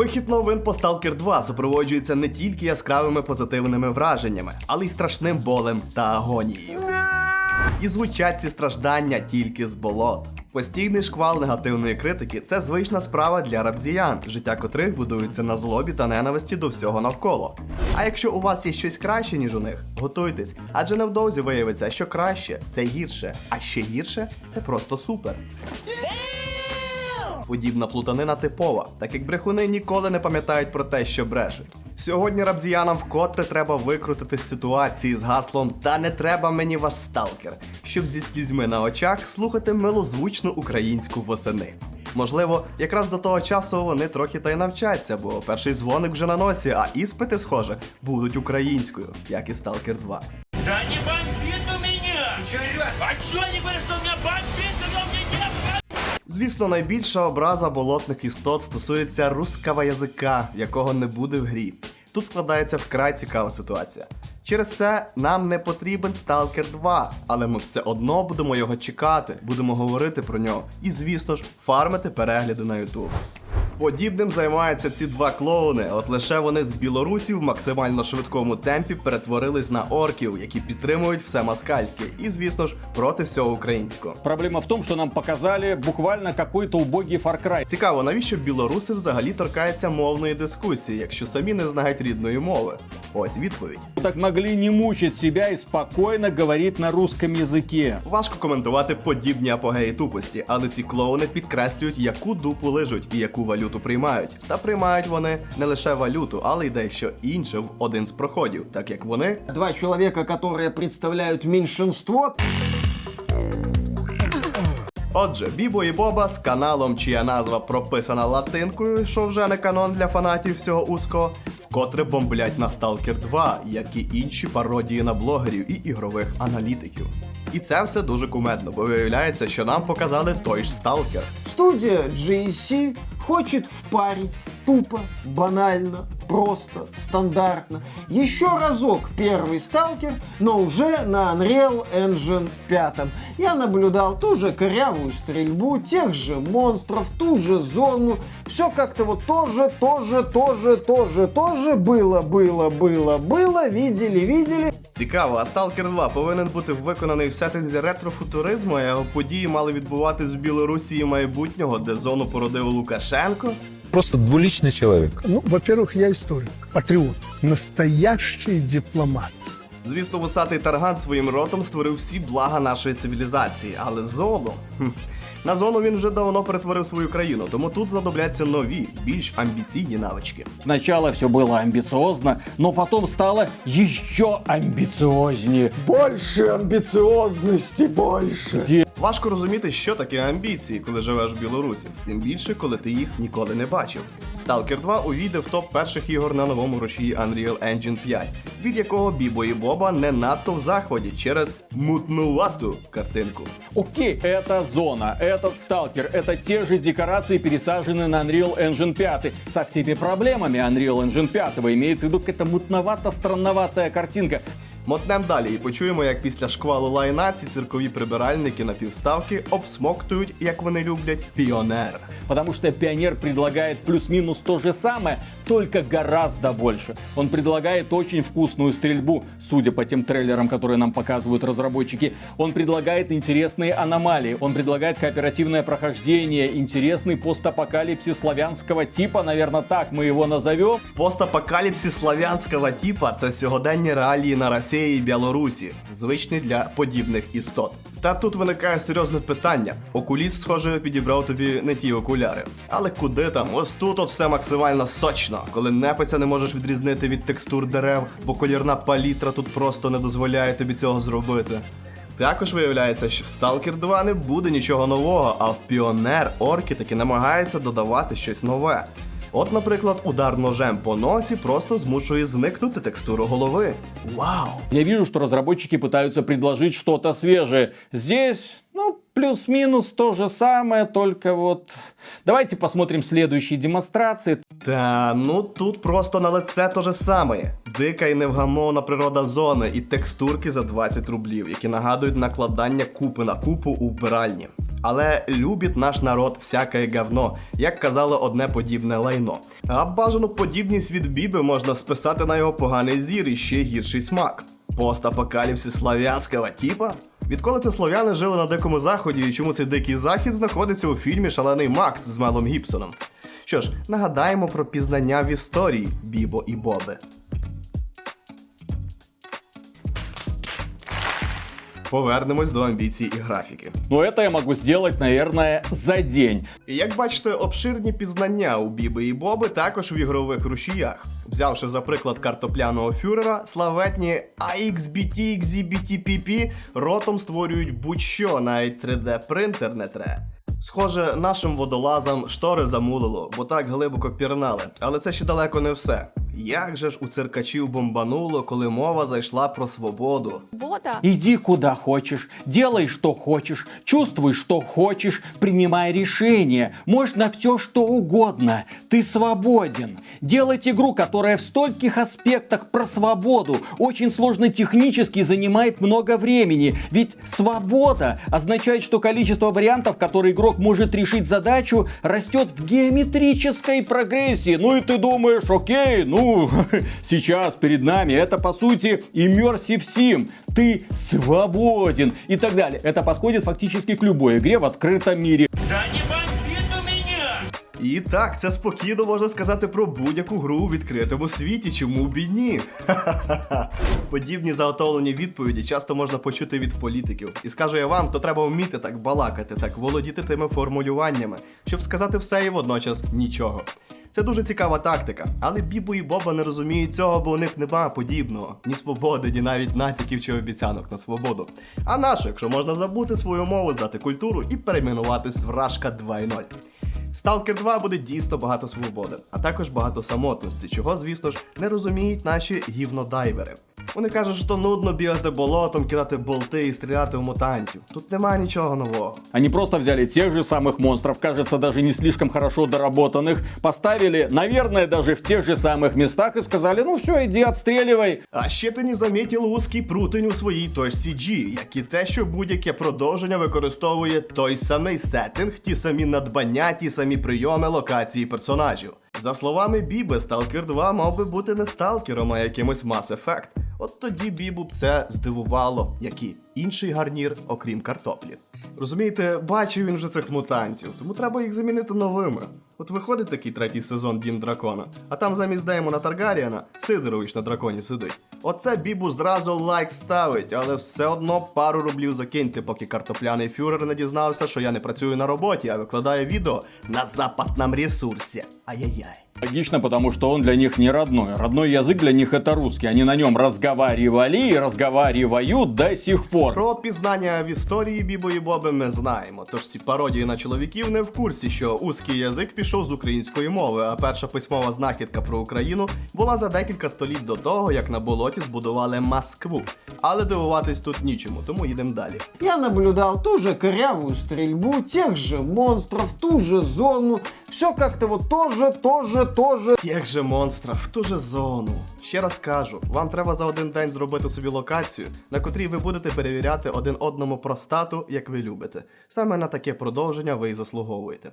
Вихід новин по Stalker 2 супроводжується не тільки яскравими позитивними враженнями, але й страшним болем та агонією. І звучать ці страждання тільки з болот. Постійний шквал негативної критики це звична справа для рабзіян, життя котрих будується на злобі та ненависті до всього навколо. А якщо у вас є щось краще, ніж у них, готуйтесь, адже невдовзі виявиться, що краще це гірше, а ще гірше це просто супер Подібна плутанина типова, так як брехуни ніколи не пам'ятають про те, що брешуть. Сьогодні рабзіянам вкотре треба викрутити з ситуації з гаслом Та не треба мені ваш сталкер, щоб зі слізьми на очах слухати милозвучну українську восени. Можливо, якраз до того часу вони трохи та й навчаться, бо перший дзвоник вже на носі, а іспити, схоже, будуть українською, як і Сталкер 2. Да не бомбит у меня! Ты чё орёшь? А чё они говорят, что у меня бомбит, Звісно, найбільша образа болотних істот стосується руского язика, якого не буде в грі. Тут складається вкрай цікава ситуація. Через це нам не потрібен Сталкер 2, але ми все одно будемо його чекати, будемо говорити про нього і, звісно ж, фармити перегляди на YouTube. Подібним займаються ці два клоуни, от лише вони з Білорусі в максимально швидкому темпі перетворились на орків, які підтримують все москальське, і, звісно ж, проти всього українського. Проблема в том, что нам показали буквально какой-то убогий Far Cry. Цікаво, навіщо білоруси взагалі торкаються мовної дискусії, якщо самі не знають рідної мови? Ось відповідь. Так могли не мучить себя и спокойно говорить на русском языке. Важко коментувати подібні апогеї тупості, але ці клоуни підкреслюють, яку дупу лижуть і яку валюту приймають. Та приймають вони не лише валюту, але й дещо інше в один з проходів, так як вони Два человека, которые представляют меньшинство, Отже, Бібо і Боба з каналом, чия назва прописана латинкою, що вже не канон для фанатів всього узкого, вкотре бомблять на Stalker 2, як і інші пародії на блогерів і ігрових аналітиків. І це все дуже кумедно, бо виявляється, що нам показали той ж Stalker. студия GSC хочет впарить тупо, банально, просто, стандартно. Еще разок первый сталкер, но уже на Unreal Engine 5. Я наблюдал ту же корявую стрельбу, тех же монстров, ту же зону. Все как-то вот тоже, тоже, тоже, тоже, тоже было, было, было, было, видели, видели. Цікаво, а Stalker 2 повинен бути виконаний в сеттинзі ретрофутуризму, а його події мали відбуватись в Білорусі майбутнього, де зону породив Лукашенко. Просто двуличный человек. Ну, во-первых, я историк, патриот, настоящий дипломат. Звісно, вусатий тарган своїм ротом створив всі блага нашої цивілізації, але зону. Хм. На зону він вже давно перетворив свою країну, тому тут знадобляться нові, більш амбіційні навички. Сначала все было амбициозно, но потом стало еще амбициознее. Больше амбициозности, больше. Где Важко розуміти, що таке амбіції, коли живеш в Білорусі, тим більше, коли ти їх ніколи не бачив. Stalker 2 увійде в топ перших ігор на новому рушії Unreal Engine 5, від якого Бібо і Боба не надто в захваті через мутнувату картинку. Окей, это зона, этот сталкер, это те же декорации, пересаженные на Unreal Engine 5. Со всеми проблемами Unreal Engine 5. Имеется в виду какая-то мутновато-странноватая картинка. Мотнем далі і почуємо, як після шквалу лайна ці циркові прибиральники на півставки обсмоктують, як вони люблять, піонер. Потому что пионер предлагает плюс-минус то же самое, только гораздо больше. Он предлагает очень вкусную стрельбу, судя по тем трейлерам, которые нам показывают разработчики. Он предлагает интересные аномалии. Он предлагает кооперативное прохождение, интересный постапокалипсис славянского типа, наверное, так мы его назовем. Постапокаліпсис славянського типа це сьогоденні реалії на Росії і Білорусі, звичні для подібних істот. Та тут виникає серйозне питання. Окуліст, схоже, підібрав тобі не ті окуляри. Але куди там? Ось тут от все максимально сочно, коли непиця не можеш відрізнити від текстур дерев, бо колірна палітра тут просто не дозволяє тобі цього зробити. Також виявляється, що в Stalker 2 не буде нічого нового, а в Піонер орки таки намагаються додавати щось нове. От, наприклад, удар ножем по носі просто змушує зникнути текстуру голови. Вау! Я вижу, что разработчики пытаются предложить что-то свежее. Здесь, плюс-минус то же самое, только вот... Давайте посмотрим следующие демонстрации. Та ну тут просто на лице то же саме. Дика і невгамовна природа зони і текстурки за 20 рублів, які нагадують накладання купи на купу у вбиральні. Але любить наш народ всяке говно, як казало одне подібне лайно. А бажану подібність від Біби можна списати на його поганий зір і ще гірший смак. Постапокаліпсис славянського типа? Відколи це слов'яни жили на дикому заході і чому цей дикий захід знаходиться у фільмі Шалений Макс з Мелом Гібсоном? Що ж, нагадаємо про пізнання в історії Бібо і Боби. Повернемось до амбіцій і графіки. Но это я могу сделать, наверное, за день. Як бачите, обширні пізнання у Біби і Боби також в ігрових рушіях. Взявши за приклад картопляного фюрера, славетні AXBT, XZBT-PP ротом створюють будь-що, навіть 3D принтер не тре. Схоже, нашим водолазам штори замулило, бо так глибоко пірнали. Але це ще далеко не все. Як же ж у циркачів бомбануло, коли мова зайшла про свободу? Бода. Иди куда хочешь, делай что хочешь, чувствуй что хочешь, принимай решение. Можно все что угодно. Ты свободен. Делать игру, которая в стольких аспектах про свободу, очень сложно технически занимает много времени. Ведь свобода означает, что количество вариантов, которые игрок может решить задачу, растет в геометрической прогрессии. Ну и ты думаешь, окей, ну сейчас перед нами это по сути Immersive Sim. Ты свободен и так далее. Это подходит фактически к любой игре в открытом мире. Да не бомбит у меня! І так, це спокійно можна сказати про будь-яку гру у відкритому світі, чому б і ні? Ха-ха-ха. Подібні заготовлені відповіді часто можна почути від політиків. І скажу я вам, то треба вміти так балакати, так володіти тими формулюваннями, щоб сказати все і водночас нічого. Це дуже цікава тактика, але Бібу і Боба не розуміють цього, бо у них нема подібного, ні свободи, ні навіть натяків чи обіцянок на свободу. А нащо, якщо можна забути свою мову, здати культуру і перейменуватись в Рашка 2.0. Stalker 2 буде дійсно багато свободи, а також багато самотності, чого, звісно ж, не розуміють наші гівнодайвери. Вони кажуть, що нудно бігати болотом, кидати болти і стріляти в мутантів. Тут немає нічого нового. Они просто взяли тех же самых монстров, кажется, даже не слишком хорошо доработанных, поставили, наверное, даже в тех же самых местах и сказали, ну все, иди отстреливай. А ще ти не замітив узкий прутень у своїй точці G, як і те, що будь-яке продовження використовує той самий сеттинг, ті самі надбання, ті самі прийоми локації персонажів. За словами Біби, Stalker 2 мав би бути не сталкером, а якимось Mass Effect. От тоді Бібу б це здивувало, як і інший гарнір, окрім картоплі. Розумієте, бачив він вже цих мутантів, тому треба їх замінити новими. От виходить такий третій сезон Дім Дракона, а там замість Деймона Таргаріана Сидорович на драконі сидить. Оце Бібу зразу лайк ставить, але все одно пару рублів закиньте, поки картопляний фюрер не дізнався, що я не працюю на роботі, а викладаю відео на западному ресурсі. Ай-яй-яй. Логично, потому что он для них не родной. Родной язык для них это русский. Они на нем разговаривали и разговаривают до сих пор. Про пізнання в історії Бібо і Боби ми знаємо. Тож ці пародії на чоловіків не в курсі, що узкий язик пішов з української мови, а перша письмова знахідка про Україну була за декілька століть до того, як на болоті збудували Москву. Але дивуватись тут нічому, тому їдемо далі. Я наблюдал ту же корявую стрельбу, тех же монстров, ту же зону. Все как-то вот тоже, тоже, тоже. Тих же монстрів, ту же зону. Ще раз кажу, вам треба за один день зробити собі локацію, на котрій ви будете перевіряти один одному простату, як ви любите. Саме на таке продовження ви і заслуговуєте.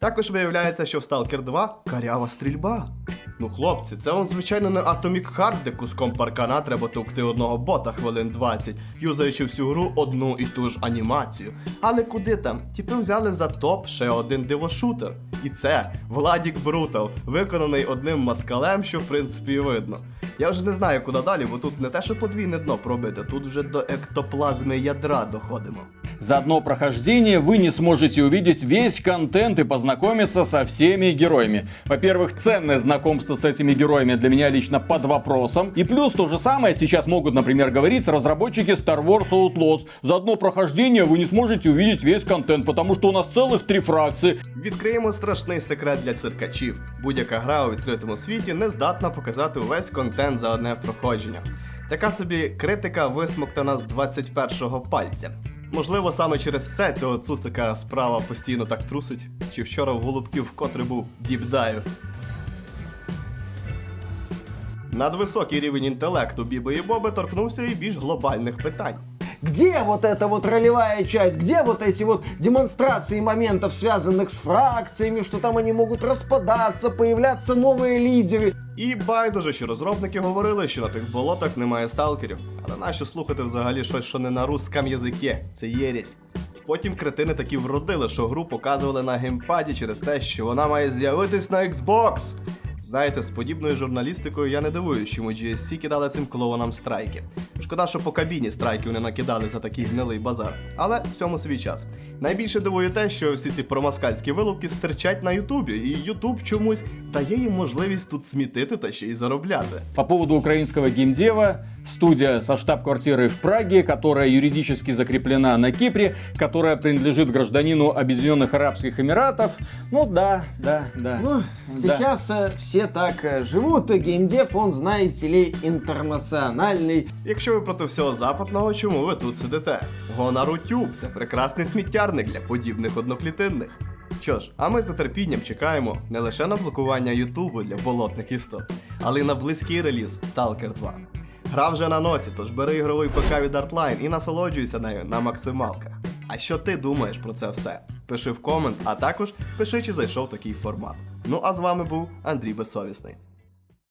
Також виявляється, що в Stalker 2 карява стрільба. Ну, хлопці, це он, звичайно, не Atomic Heart, де куском паркана треба товкти одного бота хвилин 20, юзаючи всю гру одну і ту ж анімацію. Але куди там? Тіпи взяли за топ ще один дивошутер. І це Владік Брутал, виконаний одним маскалем, що в принципі видно. Я вже не знаю, куди далі, бо тут не те, що подвійне дно пробите, тут вже до ектоплазми ядра доходимо. За одно прохождение вы не сможете увидеть весь контент и познакомиться со всеми героями. Во-первых, ценное знакомство с этими героями для меня лично под вопросом. И плюс то же самое сейчас могут, например, говорить разработчики Star Wars Outlaws. За одно прохождение вы не сможете увидеть весь контент, потому что у нас целых три фракции. Відкриємо страшний секрет для циркачів. Будь-яка гра у відкритому світі не здатна показати увесь контент за одне проходження. Така собі критика висмоктана з 21-го пальця. Можливо, саме через це цього цусика справа постійно так трусить, чи вчора в голубків вкотре був діпдаю. Надвисокий рівень інтелекту Біби і Боби торкнувся і більш глобальних питань. Где вот эта вот ролевая часть? Где вот эти вот демонстрации моментов, связанных с фракциями, что там они могут распадаться, появляться новые лидеры? І байдуже, що розробники говорили, що на тих болотах немає сталкерів. Але нащо слухати взагалі щось, що не на русском язикі? Це єресь. Потім кретини такі вродили, що гру показували на геймпаді через те, що вона має з'явитись на Xbox. Знаєте, з подібною журналістикою я не дивуюсь, чому GSC кидали цим клоунам страйки. Шкода, що по кабіні страйків не накидали за такий гнилий базар. Але в цьому свій час. Найбільше дивує те, що всі ці промаскальські вилупки стирчать на Ютубі, і Ютуб чомусь дає їм можливість тут смітити та ще й заробляти. По поводу украинского геймдева, студия со штаб-квартирой в Праге, которая юридически закреплена на Кипре, которая принадлежит гражданину Объединенных Арабских Эмиратов. Ну да, да, да. Ну, Да. сейчас э, все так э, живут, геймдев, он, знаете ли, интернациональный. Якщо ви проти всього западного, чому ви тут сидите? Гонарутюб це прекрасний сміттярник для подібних одноклітинних. Що ж, а ми з нетерпінням чекаємо не лише на блокування Ютубу для болотних істот, але й на близький реліз Stalker 2. Гра вже на носі, тож бери ігровий ПК від Artline і насолоджуйся нею на максималках. А що ти думаєш про це все? Пиши в комент, а також пиши, чи зайшов такий формат. Ну а з вами був Андрій Безсовісний.